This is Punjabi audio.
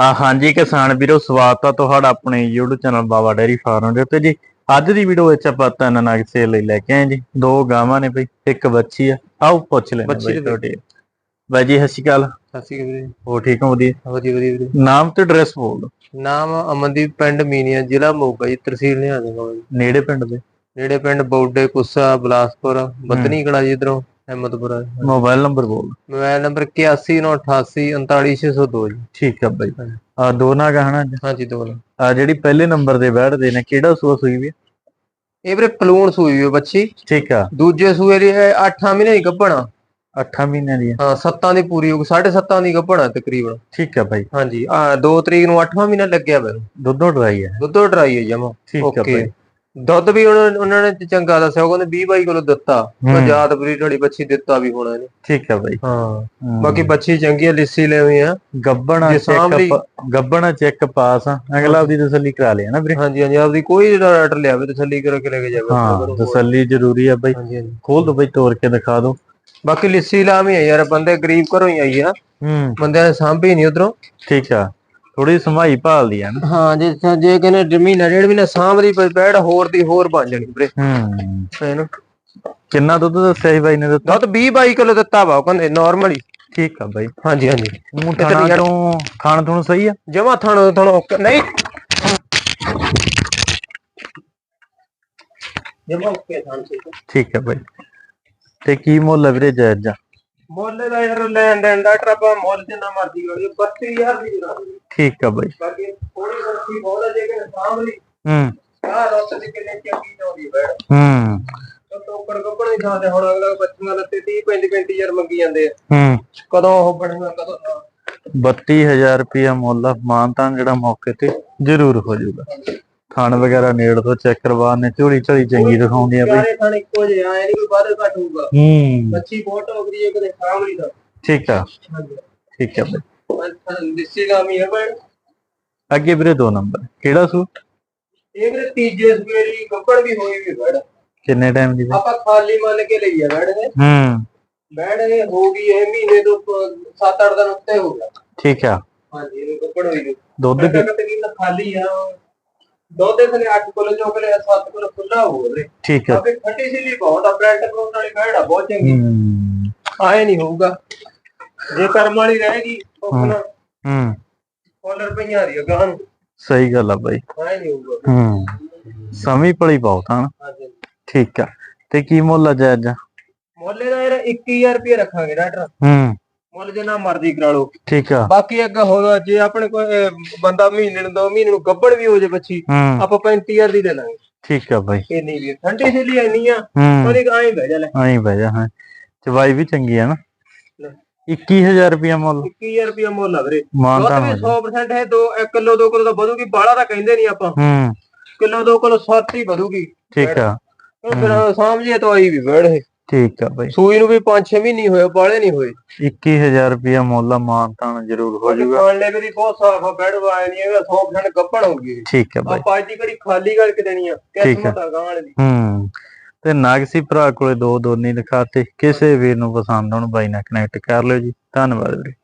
ਆ ਹਾਂਜੀ ਕਿਸਾਨ ਵੀਰੋ ਸਵਾਗਤ ਆ ਤੁਹਾਡਾ ਆਪਣੇ YouTube channel Baba dairy farm ਦੇ ਉੱਤੇ ਜੀ। ਅੱਜ ਦੀ ਵੀਡੀਓ ਵਿੱਚ ਆਪਾਂ ਤਿੰਨ ਨਗ ਸੇਲ ਲਈ ਲੈ ਕੇ ਆਏ ਜੀ। ਦੋ ਗਾਵਾਂ ਨੇ ਬਈ ਇੱਕ ਬੱਚੀ ਆ। ਆਓ ਪੁੱਛ ਲੈਣੇ ਬੱਚੀ ਤੁਹਾਡੇ। ਬਾਈ ਜੀ ਸਤਿ ਸ਼੍ਰੀ ਅਕਾਲ। ਸਤਿ ਸ਼੍ਰੀ ਅਕਾਲ ਵੀਰੇ। ਹੋ ਠੀਕ ਹੋ ਵਧੀਆ? ਵਧੀਆ ਵਧੀਆ ਵੀਰੇ। ਨਾਮ ਤੇ ਐਡਰੈਸ ਬੋਲ। ਨਾਮ ਅਮਨਦੀਪ ਪਿੰਡ ਮੀਨੀਆ ਜ਼ਿਲ੍ਹਾ ਮੋਗਾ ਜੀ ਤਹਿਸੀਲ ਨਿਹਾਲ ਨੇੜੇ ਪਿੰਡ ਦੇ? ਨੇੜੇ ਪਿੰਡ ਬੌਡੇ ਕੁੱਸਾ ਬਲਾਸਪੁਰ ਬੱਦਨੀ ਕਲਾ ਜੀ ਇਧਰੋਂ। ਅਹਿਮਦਪੁਰਾ ਮੋਬਾਈਲ ਨੰਬਰ ਬੋਲ। ਮੋਬਾਈਲ ਨੰਬਰ 8198 39602 ਜੀ। ਠੀਕ ਆ ਬਾਈ। ਆ ਦੋ ਨਗ ਹਨਾ ਹਾਂਜੀ ਦੋ ਨੇ। ਆ ਜਿਹੜੀ ਪਹਿਲੇ ਨੰਬਰ ਦੇ ਬੈਠਦੇ ਨੇ ਕਿਹੜਾ ਸੂਆ ਸੂਈ ਵੀ? ਇਹ ਵੀਰੇ ਪਲੂਣ ਸੂਈ ਹੋਈ ਬੱਚੀ। ਠੀਕ ਆ। ਦੂਜੇ ਸੂਏ ਦੀ 8 ਮਹੀਨੇ ਦੀ ਗੱਭਣਾ 8 ਮਹੀਨਿਆਂ ਦੀ। ਹਾਂ 7 ਦੀ ਪੂਰੀ ਹੋ ਗਈ 7.5 ਦੀ ਗੱਭਣਾ ਤਕਰੀਬਨ। ਠੀਕ ਆ ਬਾਈ। ਹਾਂਜੀ ਆ 2 ਤਰੀਕ ਨੂੰ 8ਵਾਂ ਮਹੀਨਾ ਲੱਗਿਆ ਮੈਨੂੰ। ਦੁੱਧੋ ਡਰਾਈ ਹੈ ਦੁੱਧੋ ਡਰਾਈ ਹੈ ਜਮਾ। ਠੀਕ ਆ ਬਾਈ। ਦੁੱਧ ਵੀ ਉਹਨਾਂ ਉਹਨਾਂ ਨੇ ਚੰਗਾ ਦੱਸਿਆ ਉਹ ਕਹਿੰਦੇ 20 22 ਕਿਲੋ ਦਿੱਤਾ। ਹੂੰ। ਆਜ਼ਾਦ ਬਰੀ ਢੜੀ ਬੱਚੀ ਦਿੱਤਾ ਵੀ ਹੋਣਾ ਇਹਨੇ। ਠੀਕ ਆ ਬਾਈ। ਹਾਂ। ਹੂੰ। ਬਾਕੀ ਬੱਚੀ ਚੰਗੀ ਆ ਲਿੱਸੀ ਲੈਵੀ ਆ। ਗੱਬਣਾ ਚੈੱਕ ਗੱਬਣਾ ਚੈੱਕ ਪਾਸ ਆ। ਅਗਲਾ ਆਪਦੀ ਤਸੱਲੀ ਕਰਾ ਲਿਆ ਨਾ ਵੀਰੇ। ਹਾਂਜੀ ਹਾਂਜੀ ਆਪਦੀ ਕੋਈ ਰਾਟਰ ਲਿਆਵੇ ਤਸੱਲੀ ਕਰਕੇ ਲੈ ਕੇ ਜਾਵੇ। ਹਾਂ ਤਸੱਲੀ ਜ਼ਰੂਰੀ ਆ ਬਾਈ। ਹਾਂਜੀ ਹਾਂਜੀ। ਖੋਲ ਦੋ ਬਾਈ ਤੋੜ ਕੇ ਦਿਖਾ ਦੋ। ਬਾਕੀ ਲਿੱਸੀ ਲਾਵੀ ਆ ਯਾਰ ਬੰਦੇ ਗਰੀਬ ਘਰੋਂ ਹੀ ਆਈ ਆ। ਹੂੰ। ਬੰਦਿਆਂ ਨੇ ਸਾਂਭੀ ਨਹੀਂ ਉਧਰੋਂ। ਠੀਕ ਆ। ਥੋੜੀ ਸਮਾਈ ਭਾਲਦੀ ਆ ਨਾ। ਹਾਂ ਜੇ ਜੇ ਕਹਿੰਦੇ ਮਹੀਨਾ ਡੇਢ ਮਹੀਨਾ ਸਾਂਭਦੀ ਪਈ ਬੈੜ ਹੋਰ ਦੀ ਹੋਰ ਬਣ ਜਾਣੀ ਵੀਰੇ ਹੂੰ। ਇਹਨੂੰ ਕਿੰਨਾ ਦੁੱਧ ਦੱਸਿਆ ਸੀ ਬਾਈ ਨੇ ਦਿੱਤਾ? ਦੁੱਧ 20 22 ਕਿਲੋ ਦਿੱਤਾ ਵਾ ਉਹ ਕਹਿੰਦੇ ਨਾਰਮਲੀ ਠੀਕ ਆ ਬਾਈ। ਹਾਂਜੀ ਹਾਂਜੀ। ਮੂੰਹ ਥਾਣਾ ਤੋਂ ਖਾਣ ਤੋਂ ਸਹੀ ਆ? ਜਮਾ ਥਣ ਥਣ ਨਹੀਂ। ਜਮਾ ਓਕੇ ਥਣ ਸੀ ਠੀਕ ਆ ਬਾਈ। ਤੇ ਕੀ ਮੁੱਲ ਆ ਵੀਰੇ ਜਾਇਜ਼ ਜਾ ਮੁੱਲ ਦਾ ਯਾਰ ਲੈਣ ਦੇਣ ਦਾ ਟਰਾਪਾ ਮੁੱਲ ਜਿੰਨਾ ਮਰਜ਼ੀ ਕਰੀ 32000 ਦੀ ਜਰਾ ਠੀਕ ਆ ਬਾਈ। ਬਾਕੀ ਥੋੜੀ ਬਹੁਤ ਹੈ ਜੇ ਕਿ ਸਾਂਭਲੀ ਹੂੰ। ਰੋਟ ਦੀ ਕਿੰਨੇ ਚੰਗੀ ਚਾਉਂਦੀ ਬੈੜ ਹੂੰ। ਟੋਕੜ ਕੱਪੜ ਨਹੀਂ ਖਾਂਦੇ ਹੁਣ ਅਗਲਾ ਬੱਚੀਆਂ ਲੱਤੇ 30 35 35000 ਮੰਗੀ ਜਾਂਦੇ ਆ। ਹੂੰ। ਕਦੋਂ ਉਹ ਬਣੂਗਾ ਕਦੋਂ ਨਾ। 32000 ਰੁਪਿਆ ਮੁੱਲ ਮਾਨਤਾਨ ਜਿਹੜਾ ਮੌਕੇ ਤੇ ਜ਼ਰੂਰ ਹੋ ਜਾਊਗਾ। ਥਣ ਵਗੈਰਾ ਨੇੜ ਤੋਂ ਚੈੱਕ ਕਰਵਾ ਨੇ ਝੋਲੀ ਝੋਲੀ ਚੰਗੀ ਦਿਖਾਉਂਦੀ ਆ ਬਈ। ਸਾਰੇ ਥਾਣੇ ਇੱਕੋ ਜਿਹਾ ਐ ਨਹੀਂ ਕੋਈ ਵਾਧਾ ਘੱਟ ਹੋਊਗਾ। ਹੂੰ। ਬੱਚੀ ਬਹੁਤ ਟੋਕਰੀ ਹੈ ਕਦੇ ਸਾਂਭਲੀ ਦਾ ਠੀਕ ਆ। ਠੀਕ ਆ ਬਈ। ਦਿੱਸੀ ਗਾਮੀ ਹੈ ਬੈੜ ਅੱਗੇ ਵੀਰੇ ਦੋ ਨੰਬਰ। ਕਿਹੜਾ ਸੂ ਇਹ ਮੇਰੇ ਤੀਜੇ ਸਵੇਰੀ ਗੱਪੜ ਵੀ ਹੋਈ ਵੀ ਬੈੜ ਕਿੰਨੇ ਟਾਈਮ ਦੀ? ਆਪਾਂ ਖਾਲੀ ਮੰਨ ਕੇ ਲਈ ਆ ਬੈੜ ਨੇ ਹੂੰ। ਬੈੜ ਇਹ ਹੋ ਗਈ ਇਹ ਮਹੀਨੇ ਤੋਂ 7-8 ਦਿਨ ਉੱਤੇ ਹੋ ਗਿਆ। ਠੀਕ ਆ। ਹਾਂਜੀ ਇਹ ਗੱਪੜ ਹੋਈ ਨੂੰ ਦੁੱਧ ਤਕਰੀਬਨ ਖਾਲੀ ਆ। ਦੁੱਧ ਦੇ ਥਲੇ 8 ਕਿਲੋ ਚੋਕਲੇ 7 ਕਿਲੋ ਖੁੱਲਾ ਹੋ ਗਏ ਠੀਕ ਆ। ਆਪੇ ਖੱਟੀ ਸੀ ਬਹੁਤ ਆ। ਬ੍ਰੈਂਡ ਵਾਲੀ ਬੈੜ ਆ ਬਹੁਤ ਚੰਗੀ। ਹੂੰ। ਆਏ ਨਹੀਂ ਹੋਊਗਾ। ਜੇ ਕਰਮ ਵਾਲੀ ਰਹੇਗੀ ਆਪਣਾ ਹੂੰ ਫੁੱਲ ਰੁਪਈਆ ਦੀ ਗਾਂ ਨੂੰ। ਸਹੀ ਗੱਲ ਆ ਬਾਈ। ਆਏ ਨਹੀਂ ਹੋਊਗਾ। ਹੂੰ। ਸਮੀ ਪਲੀ ਬਹੁਤ ਨਾ। ਹਾਂਜੀ। ਠੀਕ ਆ। ਤੇ ਕੀ ਮੁੱਲ ਆ ਜਾਇਜ਼ ਜਾ ਮੁੱਲੇ ਦਾ ਯਾਰ 21000 ਰੁਪਏ ਰੱਖਾਂਗੇ ਡਾਕਟਰ। ਹੂੰ। ਮੁੱਲ ਜਿੰਨਾ ਮਰਜ਼ੀ ਕਰਾ ਲਓ। ਠੀਕ ਆ। ਬਾਕੀ ਅੱਗਾ ਹੋਗਾ ਜੇ ਆਪਣੇ ਕੋਲ ਬੰਦਾ ਮਹੀਨੇ ਨੂੰ ਦੋ ਮਹੀਨੇ ਨੂੰ ਗੱਬੜ ਵੀ ਹੋ ਜੇ ਬੱਚੀ ਹੂੰ। ਆਪਾਂ 35000 ਦੀ ਲੈ ਲਾਂਗੇ ਠੀਕ ਆ ਬਾਈ। ਇੰਨੀ ਵੀ ਠੰਡੀ ਸੀ ਲਈ ਇੰਨੀ ਆ ਹੂੰ। ਉਹਨੇ ਆਏ ਬਹਿ ਜਾ ਲੈ। ਆਈ ਬਹਿ ਜਾ ਹਾਂ। ਚਵਾਈ ਵੀ ਚੰਗੀ ਆ ਨਾ। 21000 ਰੁਪਿਆ ਮੁੱਲ। 21000 ਰੁਪਏ ਮੁੱਲ ਆ ਵੀਰੇ। ਮਾਨਤਾ ਦੁੱਧ ਵੀ 100% ਹੈ 2 1 ਕਿਲੋ 2 ਕਿਲੋ ਤਾਂ ਵਧੂਗੀ ਬਾਹਲਾ ਤਾਂ ਕਹਿੰਦੇ ਨਹੀਂ ਆਪਾਂ। ਹੂੰ। ਕਿਲੋ 2 ਕਿਲੋ ਸੱਤ ਹੀ ਵਧੂਗੀ। ਠੀਕ ਆ। ਫਿਰ ਸਮਝੀਏ ਤਾਂ ਆਈ ਵੀ ਬੈੜ ਇਹ। ਠੀਕ ਆ ਬਾਈ। ਸੂਈ ਨੂੰ ਵੀ 5-6 ਮਹੀਨੇ ਹੋਏ ਬਾਲੇ ਨਹੀਂ ਹੋਏ। 21000 ਰੁਪਿਆ ਮੁੱਲ ਆ ਮਾਨਤਾਨ ਜ਼ਰੂਰ ਹੋ ਜਾਊਗਾ। ਖਾਣ ਲੈ ਵੀ ਬਹੁਤ ਸਾਫ਼ ਆ ਬੈੜ ਵਾਏ ਨਹੀਂ ਹੈਗਾ 100% ਗੱਪਣ ਹੋਊਗੀ ਠੀਕ ਆ ਬਾਈ। ਆਪਾਂ ਅੱਜ ਦੀ ਘੜੀ ਖਾਲੀ ਕਰਕੇ ਦੇਣੀ ਆ ਕਿਸਮਤ ਆ ਗਾਂ ਵਾਲੇ ਦੀ ਹੂੰ। ਤੇ ਨਾਗਸੀ ਭਰਾ ਕੋਲੇ ਦੋ ਦੋਨੀ ਦਿਖਾਤੇ ਕਿਸੇ ਵੀਰ ਨੂੰ ਪਸੰਦ ਆਉਣ ਬਾਈ ਨਾਲ ਕਨੈਕਟ ਕਰ ਲਿਓ ਜੀ। ਧੰਨਵਾਦ ਵੀਰੇ।